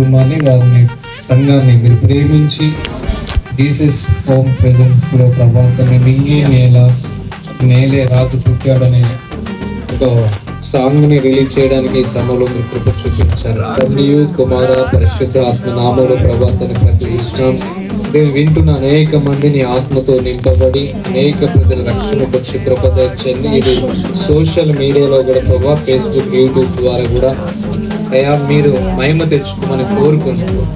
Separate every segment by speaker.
Speaker 1: కుటుంబాన్ని వారిని సంఘాన్ని మీరు ప్రేమించి జీసస్ హోమ్ ప్రెజెన్స్లో లో ప్రభావితాన్ని నీయే నేల నేలే రాజు పుట్టాడనే ఒక సాంగ్ని రిలీజ్ చేయడానికి సమయంలో మీరు కృప చూపించారు. కుమార పరిశుద్ధ ఆత్మ నామంలో ప్రభాతాన్ని ప్రతిష్టాం నేను వింటున్న అనేక మందిని ఆత్మతో నింపబడి అనేక ప్రజల రక్షణకు వచ్చి కృప ఇది. సోషల్ మీడియాలో కూడా ప్రభావ ఫేస్బుక్ యూట్యూబ్ ద్వారా కూడా అయా మీరు మహిమ తెచ్చుకోమని కోరుకుంటున్నాను.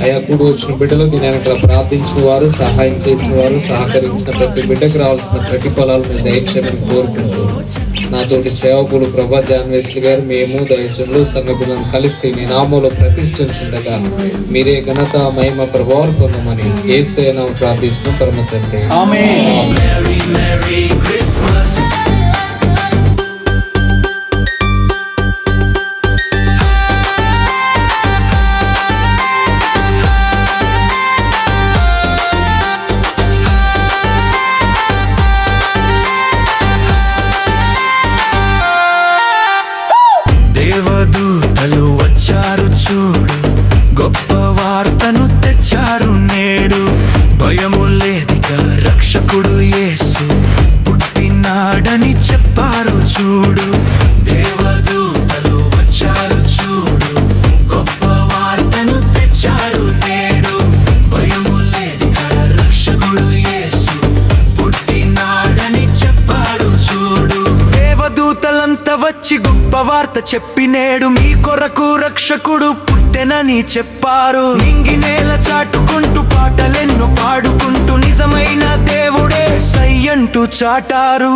Speaker 1: అయ్యా కూడి వచ్చిన బిడ్డలు దీని వెనక ప్రార్థించిన వారు సహాయం చేసిన వారు సహకరించిన ప్రతి బిడ్డకు రావాల్సిన ప్రతిఫలాలు మీరు దయచేయమని కోరుకుంటూ నాతోటి సేవకులు ప్రభా జాన్వేశ్వరి గారు మేము దయచంలో సంఘటనను కలిసి నీ నామంలో ప్రతిష్ఠించుండగా మీరే ఘనత మహిమ ప్రభావం పొందమని ఏసైనా ప్రార్థిస్తున్నాం. పరమ తండ్రి
Speaker 2: గొప్ప వార్తను తెచ్చారు నేడు. భయము లేదిగా రక్షకుడు యేసు. పుట్టినాడని చెప్పారు చూడు. ప్రజలంతా వచ్చి గొప్ప వార్త చెప్పి నేడు మీ కొరకు రక్షకుడు పుట్టెనని చెప్పారు నింగి నేల చాటుకుంటూ పాటలెన్ను పాడుకుంటూ నిజమైన దేవుడే సై అంటూ చాటారు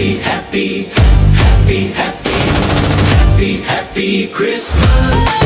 Speaker 2: Happy, happy, happy, happy, happy Christmas.